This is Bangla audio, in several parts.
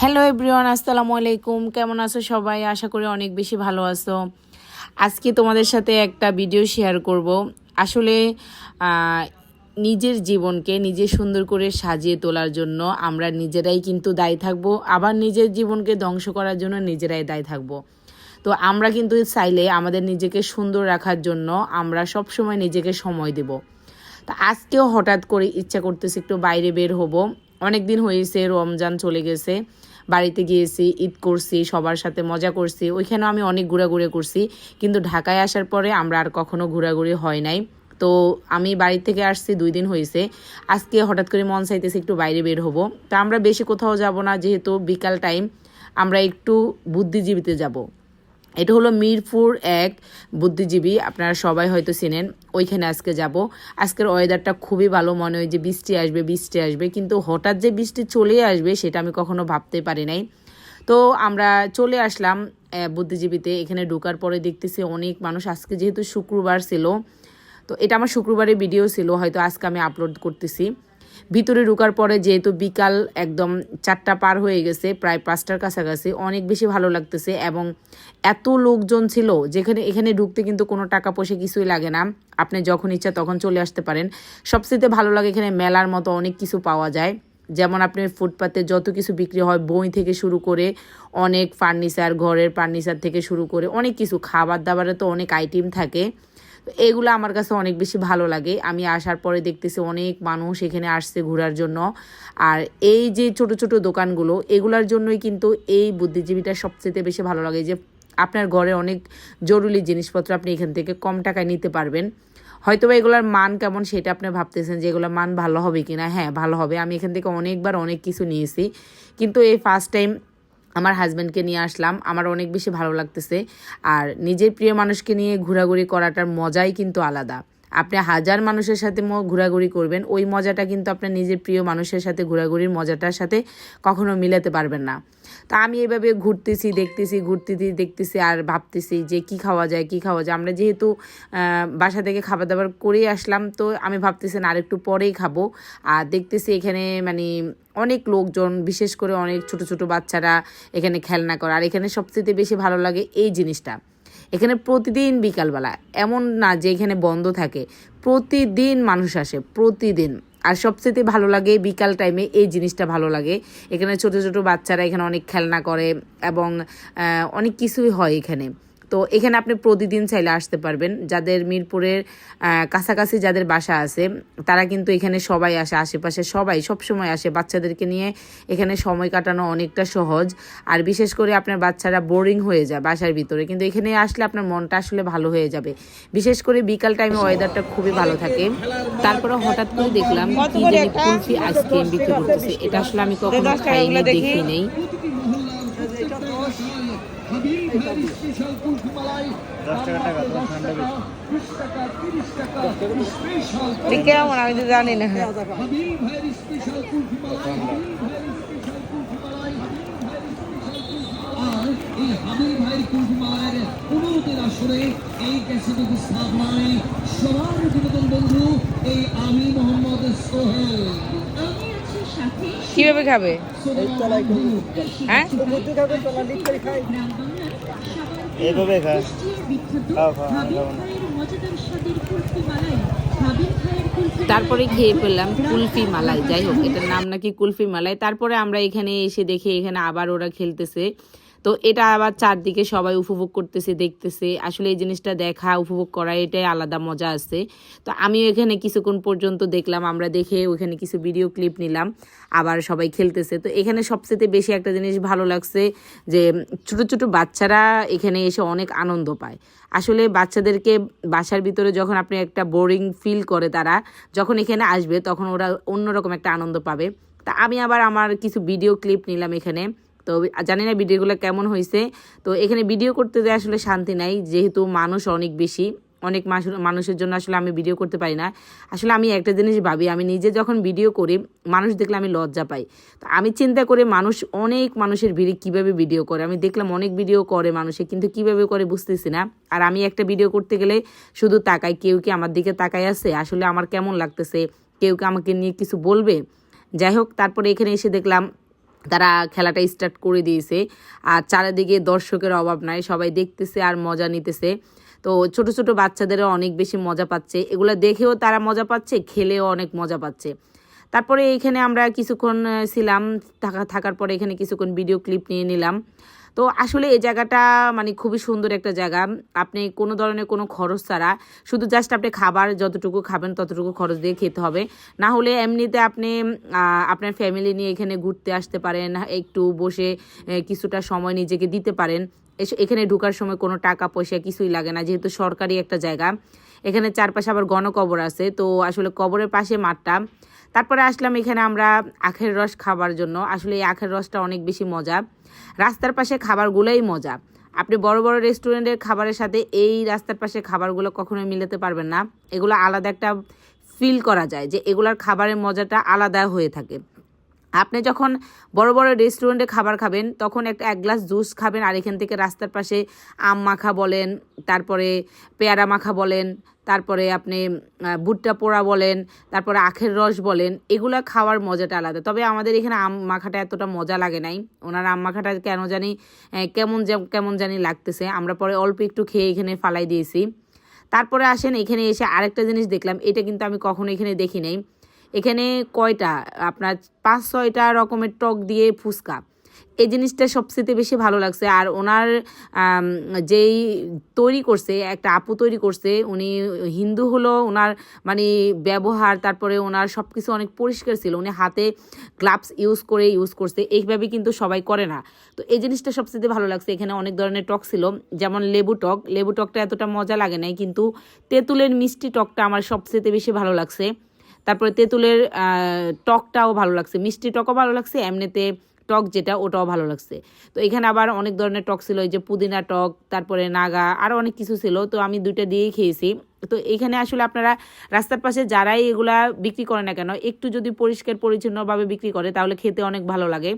হ্যালো এভরিওয়ান আসসালামু আলাইকুম। কেমন আছো সবাই? আশা করি অনেক বেশি ভালো আছো। আজকে তোমাদের সাথে একটা ভিডিও শেয়ার করব। আসলে নিজের জীবনকে নিজে সুন্দর করে সাজিয়ে তোলার জন্য আমরা নিজেরাই কিন্তু দায়ী থাকব। আবার নিজের জীবনকে ধ্বংস করার জন্য নিজেরাই দায়ী থাকব। তো আমরা কিন্তু চাইলে আমাদের নিজেকে সুন্দর রাখার জন্য আমরা সব সময় নিজেকে সময় দেব। তা আজকেও হঠাৎ করে ইচ্ছা করতেছে একটু বাইরে বের হব। অনেক দিন হয়েছে, রমজান চলে গেছে, বাড়িতে গিয়েছি, ঈদ করছি, সবার সাথে মজা করছি, ওইখানেও আমি অনেক ঘোরাঘুরি করছি, কিন্তু ঢাকায় আসার পরে আমরা আর কখনো ঘোরাঘুরি হয় নাই। তো আমি বাড়ি থেকে আসছি, দুই দিন হয়েছে, আজকে হঠাৎ করে মন চাইতেছে একটু বাইরে বের হব। তা আমরা বেশি কোথাও যাব না, যেহেতু বিকাল টাইম, আমরা একটু বুদ্ধিজীবীতে যাব। এটা হলো মিরপুর এক বুদ্ধিজীবী, আপনারা সবাই হয়তো চেনেন। ওইখানে আজকে যাব। আজকের ওয়েদারটা খুবই ভালো, মনে হয় যে বৃষ্টি আসবে বৃষ্টি আসবে। কিন্তু হঠাৎ যে বৃষ্টি চলে আসবে, সেটা আমি কখনো ভাবতে পারি নাই। তো আমরা চলে আসলাম বুদ্ধিজীবীতে। এখানে ঢোকার পরে দেখতেছি অনেক মানুষ। আজকে যেহেতু শুক্রবার ছিল, তো এটা আমার শুক্রবারের ভিডিও ছিল, হয়তো আজকে আমি আপলোড করতেছি। ভিতরে ঢোকার পরে যেহেতু বিকাল একদম চারটা পার হয়ে গেছে, প্রায় পাঁচটার কাছাকাছি, অনেক বেশি ভালো লাগতেছে এবং এত লোকজন ছিল যেখানে, এখানে ঢুকতে কিন্তু কোনো টাকা পয়সা কিছুই লাগে না। আপনি যখন ইচ্ছা তখন চলে আসতে পারেন। সবচেয়ে ভালো লাগে এখানে মেলার মতো অনেক কিছু পাওয়া যায়। যেমন আপনি ফুটপাতে যত কিছু বিক্রি হয়, বই থেকে শুরু করে অনেক ফার্নিচার, ঘরের ফার্নিচার থেকে শুরু করে অনেক কিছু খাবার দাবারে তো অনেক আইটেম থাকে। এগুলো আমার কাছে অনেক বেশি ভালো লাগে। আমি আসার পরে দেখতেছি অনেক মানুষ এখানে আসছে ঘোরার জন্য। আর এই যে ছোট ছোট দোকানগুলো, এগুলার জন্যই কিন্তু এই বুদ্ধিজীবীটা সবচেয়ে বেশি ভালো লাগে যে আপনার ঘরে অনেক জরুরি জিনিসপত্র আপনি এখান থেকে কম টাকায় নিতে পারবেন। হয়তো বা এগুলোর মান কেমন সেটা আপনি ভাবতেছেন যে এগুলোর মান ভালো হবে কিনা। হ্যাঁ ভালো হবে। আমি এখান থেকে অনেকবার অনেক কিছু নিয়েছি। কিন্তু এই ফার্স্ট টাইম আমার হাজব্যান্ডকে নিয়ে আসলাম। আমার অনেক বেশি ভালো লাগতেছে। আর নিজের প্রিয় মানুষকে নিয়ে ঘোরাঘুরি করাটার মজাই কিন্তু আলাদা। আপনি হাজার মানুষের সাথে ঘোরাঘুরি করবেন, ওই মজাটা কিন্তু আপনার নিজের প্রিয় মানুষের সাথে ঘোরাঘুরির মজাটার সাথে কখনো মিলাতে পারবেন না। তা আমি এভাবে ঘুরতেছি, দেখতেছি ঘুরতেছি, দেখতেছি আর ভাবতেছি যে কি খাওয়া যায়, কি খাওয়া যায়। আমরা যেহেতু বাসা থেকে খাবার দাবার করেই আসলাম, তো আমি ভাবতেছি না আরেকটু পরেই খাব। আর দেখতেছি এখানে মানে অনেক লোকজন, বিশেষ করে অনেক ছোট ছোট বাচ্চারা এখানে খেলনা করে। আর এখানে সবচেয়ে বেশি ভালো লাগে এই জিনিসটা। এখানে প্রতিদিন বিকালবেলা, এমন না যে এখানে বন্ধ থাকে, প্রতিদিন মানুষ আসে, প্রতিদিন। আর সবচেয়ে ভালো লাগে বিকাল টাইমে এই জিনিসটা ভালো লাগে। এখানে ছোট ছোট বাচ্চারা এখানে অনেক খেলনা করে এবং অনেক কিছুই হয় এখানে। তো এখানে আপনি প্রতিদিন চাইলে আসতে পারবেন। যাদের মিরপুরের কাছাকাছি যাদের বাসা আছে, তারা কিন্তু এখানে সবাই আসে, আশেপাশে সবাই সব সময় আসে। বাচ্চাদেরকে নিয়ে এখানে সময় কাটানো অনেকটা সহজ। আর বিশেষ করে আপনার বাচ্চারা বোরিং হয়ে যায় বাসার ভিতরে। কিন্তু এখানে আসলে আপনার মনটা আসলে ভালো হয়ে যাবে। বিশেষ করে বিকাল টাইমে ওয়েদারটা খুবই ভালো থাকে। তারপরে হঠাৎ করে দেখলাম কি কুলফি আইসক্রিম বিক্রি করতেছে। এটা আসলে আমি কখনো খাইনি দেখি নেই কেমন আমি তো জানি না এই হাবিব ভাইয়ের কুলফি মালায়ের অনুরোধের আসরে এই ক্যাসেট স্থাপনায় সবার বিনোদন বন্ধু এই আমি মোহাম্মদ সোহেল কীভাবে খাবে হ্যাঁ তারপরে খেয়ে ফেললাম কুলফি মালাই, যাই হোক, এটার নাম নাকি কুলফি মালাই। তারপরে আমরা এখানে এসে দেখি এখানে আবার ওরা খেলতেছে। তো এটা আবার চারদিকে সবাই উপভোগ করতেছে, দেখতেছে। আসলে এই জিনিসটা দেখা, উপভোগ করা, এটাই আলাদা মজা আছে। তো আমিও এখানে কিছুক্ষণ পর্যন্ত দেখলাম, আমরা দেখে ওখানে কিছু ভিডিও ক্লিপ নিলাম, আবার সবাই খেলতেছে। তো এখানে সবচেয়ে বেশি একটা জিনিস ভালো লাগছে যে, ছোট ছোট বাচ্চারা এখানে এসে অনেক আনন্দ পায়। আসলে বাচ্চাদেরকে বাসার ভিতরে যখন আপনি একটা বোরিং ফিল করে তারা, যখন এখানে আসবে তখন ওরা অন্যরকম একটা আনন্দ পাবে। তা আমি আবার আমার কিছু ভিডিও ক্লিপ নিলাম এখানে। তো জানি না ভিডিওগুলো কেমন হয়েছে। তো এখানে ভিডিও করতে যে আসলে শান্তি নাই, যেহেতু মানুষ অনেক বেশি, অনেক মানুষের জন্য আসলে আমি ভিডিও করতে পারি না। আসলে আমি একটা জিনিস ভাবি, আমি নিজে যখন ভিডিও করি, মানুষ দেখলে আমি লজ্জা পাই। তো আমি চিন্তা করে মানুষ অনেক মানুষের ভিড়ে কীভাবে ভিডিও করে। আমি দেখলাম অনেক ভিডিও করে মানুষে, কিন্তু কীভাবে করে বুঝতেছি না। আর আমি একটা ভিডিও করতে গেলে শুধু তাকাই, কেউ কি আমার দিকে তাকাই আছে? আসলে আমার কেমন লাগতেছে? কেউ কি আমাকে নিয়ে কিছু বলবে? যাই হোক, তারপরে এখানে এসে দেখলাম তারা খেলাটা স্টার্ট করে দিয়েছে। আর চারিদিকে দর্শকের অভাব নাই, সবাই দেখতেছে আর মজা নিতেছে। তো ছোট ছোট বাচ্চাদেরও অনেক বেশি মজা পাচ্ছে। এগুলো দেখেও তারা মজা পাচ্ছে, খেলেও অনেক মজা পাচ্ছে। তারপরে এখানে আমরা কিছুক্ষণ ছিলাম, থাকা, থাকার পরে এখানে কিছুক্ষণ ভিডিও ক্লিপ নিয়ে নিলাম। তো আসলে এই জায়গাটা মানে খুবই সুন্দর একটা জায়গা। আপনি কোনো ধরনের কোনো খরচ ছাড়া শুধু জাস্ট আপনি খাবার যতটুকু খাবেন ততটুকু খরচ দিয়ে খেতে হবে। না হলে এমনিতে আপনি আপনার ফ্যামিলি নিয়ে এখানে ঘুরতে আসতে পারেন, একটু বসে কিছুটা সময় নিজেকে দিতে পারেন। এখানে ঢুকার সময় কোনো টাকা পয়সা কিছুই লাগে না, যেহেতু সরকারি একটা জায়গা। এখানে চারপাশে আবার গণকবর আছে, তো আসলে কবরের পাশে মাঠটা। তারপরে আসলাম এখানে আমরা আখের রস খাবার জন্য। আসলে এই আখের রসটা অনেক বেশি মজা। রাস্তার পাশে খাবারগুলোই মজা। আপনি বড় বড় রেস্টুরেন্টের খাবারের সাথে এই রাস্তার পাশে খাবারগুলো কখনোই মিলাতে পারবেন না। এগুলো আলাদা একটা ফিল করা যায় যে এগুলার খাবারের মজাটা আলাদা হয়ে থাকে। আপনি যখন বড় বড় রেস্টুরেন্টে খাবার খাবেন, তখন একটা এক গ্লাস জুস খাবেন আর এখান থেকে রাস্তার পাশে আম মাখা বলেন, তারপরে পেয়ারা মাখা বলেন তারপরে আপনি ভুট্টা পোড়া বলেন, তারপরে আখের রস বলেন, এগুলো খাওয়ার মজাটা আলাদা। তবে আমাদের এখানে আম মাখাটা এতটা মজা লাগে নাই। ওনার আম মাখাটা কেন জানি কেমন কেমন জানি লাগতেছে। আমরা পরে অল্প একটু খেয়ে এখানে ফালাই দিয়েছি। তারপরে আসেন, এখানে এসে আরেকটা জিনিস দেখলাম। এটা কিন্তু আমি কখনো এখানে দেখি নাই। এখানে কয়টা? আপনার পাঁচ ছয়টা রকমের টক দিয়ে ফুচকা। এই জিনিসটা সবচেয়ে বেশি ভালো লাগছে। আর ওনার যেই তৈরি করছে, একটা আপু তৈরি করছে, উনি হিন্দু হলো, ওনার মানে ব্যবহার, তারপরে ওনার সব কিছু অনেক পরিষ্কার ছিল। উনি হাতে গ্লাভস ইউজ করে ইউজ করছে। এইভাবে কিন্তু সবাই করে না। তো এই জিনিসটা সবচেয়ে ভালো লাগছে। এখানে অনেক ধরনের টক ছিল, যেমন লেবু টক। লেবু টকটা এতটা মজা লাগে নাই, কিন্তু তেঁতুলের মিষ্টি টকটা আমার সবচেয়ে বেশি ভালো লাগছে। তারপরে তেঁতুলের টকটাও ভালো লাগছে। মিষ্টি টকও ভালো লাগছে, এমনিতে টক যেটা, ওটাও ভালো লাগছে। তো এখানে আবার অনেক ধরনের টক ছিল, এই যে পুদিনা টক, তারপরে নাগা আরও অনেক কিছু ছিল, তো আমি দুইটা দিয়েই খেয়েছি। তো এখানে আসলে আপনারা রাস্তার পাশে যারাই এগুলা বিক্রি করে না কেন, একটু যদি পরিষ্কার পরিচ্ছন্নভাবে বিক্রি করে, তাহলে খেতে অনেক ভালো লাগে।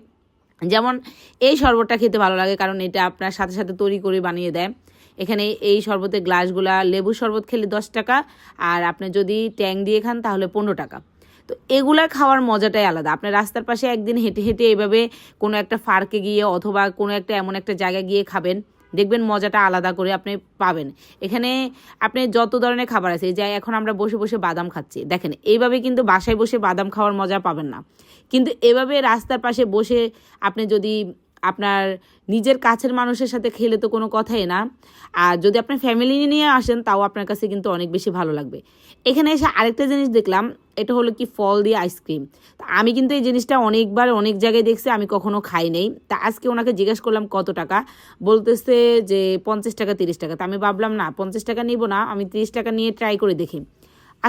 যেমন এই শরবতটা খেতে ভালো লাগে, কারণ এটা আপনার সাথে সাথে তৈরি করে বানিয়ে দেয়। এখানে এই শরবতের গ্লাসগুলা লেবু শরবত খেলে দশ টাকা, আর আপনি যদি ট্যাং দিয়ে খান, তাহলে পনেরো টাকা। তো এগুলা খাওয়ার মজাটাই আলাদা। আপনি রাস্তার পাশে একদিন হেঁটে হেঁটে এভাবে কোনো একটা ফার্কে গিয়ে অথবা কোনো একটা এমন একটা জায়গায় গিয়ে খাবেন, দেখবেন মজাটা আলাদা করে আপনি পাবেন। এখানে আপনি যত ধরনের খাবার আছে, এই যে এখন আমরা বসে বসে বাদাম খাচ্ছি, দেখেন এইভাবে কিন্তু বাসায় বসে বাদাম খাওয়ার মজা পাবেন না। কিন্তু এভাবে রাস্তার পাশে বসে আপনি যদি আপনার নিজের কাছের মানুষের সাথে খেলে তো কোনো কথাই না। আর যদি আপনার ফ্যামিলি নিয়ে আসেন, তাও আপনার কাছে কিন্তু অনেক বেশি ভালো লাগবে। এখানে এসে আরেকটা জিনিস দেখলাম, এটা হলো কি ফল দিয়ে আইসক্রিম তা আমি কিন্তু এই জিনিসটা অনেকবার অনেক জায়গায় দেখছি, আমি কখনো খাই নাই। তা আজকে ওনাকে জিজ্ঞেস করলাম, কত টাকা? বলতেছে যে, পঞ্চাশ টাকা, তিরিশ টাকা। তা আমি ভাবলাম, না, পঞ্চাশ টাকা নিব না, আমি তিরিশ টাকা নিয়ে ট্রাই করে দেখি।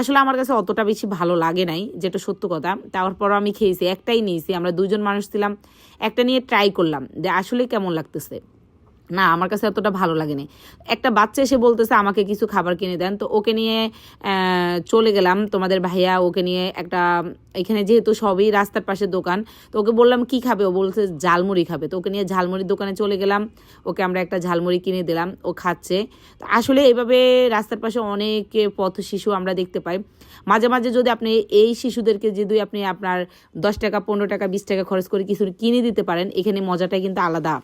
আসলে আমার কাছে অতটা বেশি ভালো লাগে নাই, যেটা সত্য কথা। তারপর আমি খেয়েছি, একটাই নিয়েছি। আমরা দুজন মানুষ ছিলাম, একটা নিয়ে ট্রাই করলাম যে আসলে কেমন লাগতেছে। না, আমার কাছে এতটা ভালো লাগেনি। একটা বাচ্চা এসে বলতেছে, আমাকে কিছু খাবার কিনে দেন। তো ওকে নিয়ে চলে গেলাম। তোমাদের ভাইয়া ওকে নিয়ে একটা, এখানে যেহেতু সবই রাস্তার পাশে দোকান, তো ওকে বললাম, কি খাবে? ও বলছে, ঝালমুড়ি খাবে। তো ওকে নিয়ে ঝালমুড়ির দোকানে চলে গেলাম। ওকে আমরা একটা ঝালমুড়ি কিনে দিলাম, ও খাচ্ছে। তো আসলে এইভাবে রাস্তার পাশে অনেক পথ শিশু আমরা দেখতে পাই। মাঝে মাঝে যদি আপনি এই শিশুদেরকে যদি আপনি আপনার দশ টাকা, পনেরো টাকা, বিশ টাকা খরচ করে কিছু কিনে দিতে পারেন, এখানে মজাটাই কিন্তু আলাদা।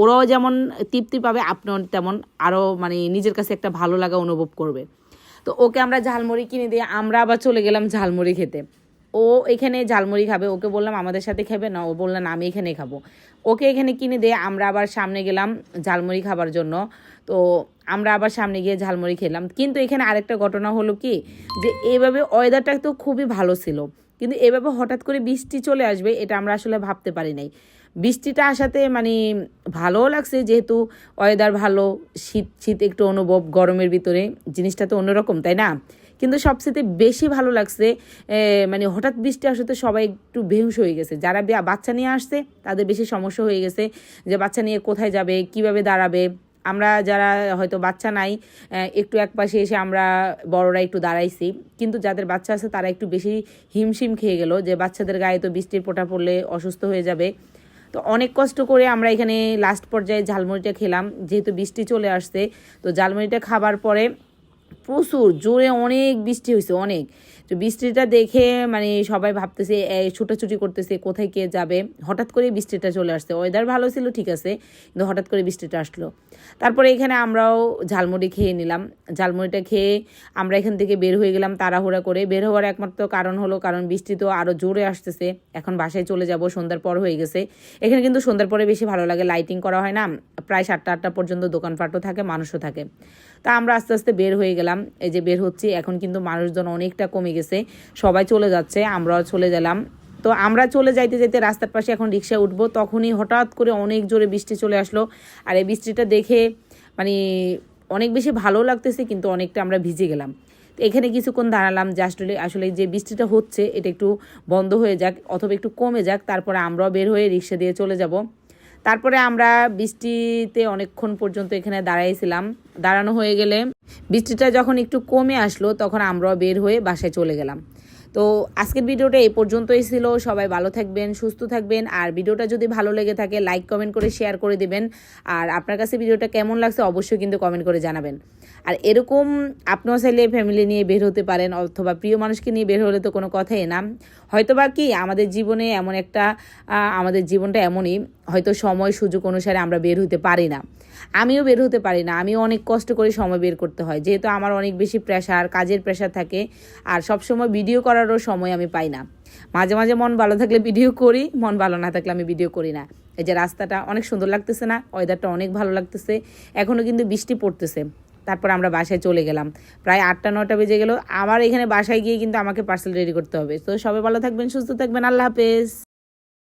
ওরাও যেমন তৃপ্তি পাবে, আপনিও তেমন আরও মানে নিজের কাছে একটা ভালো লাগা অনুভব করবে। তো ওকে আমরা ঝালমুড়ি কিনে দিয়ে আমরা আবার চলে গেলাম ঝালমুড়ি খেতে। ও এখানে ঝালমুড়ি খাবে, ওকে বললাম আমাদের সাথে খাবে না, ও বললাম আমি এখানে খাব। ওকে এখানে কিনে দিয়ে আমরা আবার সামনে গেলাম ঝালমুড়ি খাবার জন্য। তো আমরা আবার সামনে গিয়ে ঝালমুড়ি খেলাম। কিন্তু এখানে আরেকটা ঘটনা হলো কি, যে এইভাবে ওয়েদারটা তো খুবই ভালো ছিল। কিন্তু এভাবে হঠাৎ করে বৃষ্টি চলে আসবে, এটা আমরা আসলে ভাবতে পারি নাই। বৃষ্টিটা আসাতে মানে ভালোও লাগছে, যেহেতু ওয়েদার ভালো, শীত শীত একটু অনুভব, গরমের ভিতরে জিনিসটা তো অন্যরকম, তাই না? কিন্তু সবচেয়ে বেশি ভালো লাগছে মানে হঠাৎ বৃষ্টি আসাতে সবাই একটু বেহুশ হয়ে গেছে। যারা বাচ্চা নিয়ে আসছে, তাদের বেশি সমস্যা হয়ে গেছে যে, বাচ্চা নিয়ে কোথায় যাবে, কীভাবে দাঁড়াবে? আমরা যারা হয়তো বাচ্চা নাই একটু এক পাশে এসে আমরা বড়রা একটু দাঁড়াইছি। কিন্তু যাদের বাচ্চা আছে, তারা একটু বেশি হিমশিম খেয়ে গেল যে, বাচ্চাদের গায়ে তো বৃষ্টির পোটা পড়লে অসুস্থ হয়ে যাবে। তো অনেক কষ্ট করে আমরা এখানে লাস্ট পর্যায়ে ঝালমুড়িটা খেলাম। যেহেতু বৃষ্টি চলে আসছে, তো ঝালমুড়িটা খাবার পরে প্রচুর জোরে অনেক বৃষ্টি হয়েছে, অনেক। তো বৃষ্টিটা দেখে মানে সবাই ভাবতেছে ছুটাছুটি করতেছে, কোথায় কে যাবে? হঠাৎ করে বৃষ্টিটা চলে আসছে। ওয়েদার ভালো ছিল, ঠিক আছে, কিন্তু হঠাৎ করে বৃষ্টিটা আসলো। তারপরে এখানে আমরাও ঝালমুড়ি খেয়ে নিলাম। ঝালমুড়িটা খেয়ে আমরা এখান থেকে বের হয়ে গেলাম তাড়াহুড়া করে। বের হওয়ার একমাত্র কারণ হলো, কারণ বৃষ্টি তো আরও জোরে আসতেছে। এখন বাসায় চলে যাব, সন্ধ্যার পর হয়ে গেছে। এখানে কিন্তু সন্ধ্যার পরে বেশি ভালো লাগে লাইটিং করা হয় না। প্রায় সাতটা, আটটা পর্যন্ত দোকানপাটও থাকে, মানুষও থাকে। তা আমরা আস্তে আস্তে বের হয়ে গেলাম। এই যে বের হচ্ছি, এখন কিন্তু মানুষজন অনেকটা কমে গেছে, সবাই চলে যাচ্ছে, আমরাও চলে গেলাম। তো আমরা চলে যাইতে যাইতে রাস্তার পাশে এখন রিক্সা উঠবো, তখনই হঠাৎ করে অনেক জোরে বৃষ্টি চলে আসলো। আর এই বৃষ্টিটা দেখে মানে অনেক বেশি ভালো লাগতেছে, কিন্তু অনেকটা আমরা ভিজে গেলাম। এখানে কিছুক্ষণ দাঁড়ালাম যে আসলে আসলে যে বৃষ্টিটা হচ্ছে, এটা একটু বন্ধ হয়ে যাক, অথবা একটু কমে যাক, তারপরে আমরাও বের হয়ে রিক্সা দিয়ে চলে যাব। তারপরে আমরা বৃষ্টিতে অনেকক্ষণ পর্যন্ত এখানে দাঁড়াইছিলাম। দাঁড়ানো হয়ে গেলে বৃষ্টিটা যখন একটু কমে আসলো, তখন আমরাও বের হয়ে বাসায় চলে গেলাম। তো আজকের ভিডিওটা এই পর্যন্তই ছিল। সবাই ভালো থাকবেন, সুস্থ থাকবেন। আর ভিডিওটা যদি ভালো লেগে থাকে লাইক কমেন্ট করে শেয়ার করে দিবেন। আর আপনার কাছে ভিডিওটা কেমন লাগছে অবশ্যই কিন্তু কমেন্ট করে জানাবেন। আর এরকম আপনার চাইলে ফ্যামিলি নিয়ে বের হতে পারেন, অথবা প্রিয় মানুষকে নিয়ে বের হলে তো কোনো কথাই না। হয়তো বা কি আমাদের জীবনে এমন একটা আমাদের জীবনটা এমনই, হয়তো সময়, সুযোগ অনুসারে আমরা বের হতে পারি না। আমিও বের হতে পারি না। আমিও অনেক কষ্ট করে সময় বের করতে হয়। যেহেতু আমার অনেক বেশি প্রেশার কাজের প্রেশার থাকে আর সব সময় ভিডিও করারও সময় আমি পাই না। মাঝে মাঝে মন ভালো থাকলে ভিডিও করি, মন ভালো না থাকলে আমি ভিডিও করি না। এই যে রাস্তাটা অনেক সুন্দর লাগতেছে না? ওয়েদারটা অনেক ভালো লাগতেছে। এখনও কিন্তু বৃষ্টি পড়তেছে। তারপর আমরা বাসায় চলে গেলাম। প্রায় আটটা নটা বেজে গেল। আমার এখানে বাসায় গিয়ে কিন্তু আমাকে পার্সেল রেডি করতে হবে। তো সবাই ভালো থাকবেন, সুস্থ থাকবেন। আল্লাহ হাফেজ।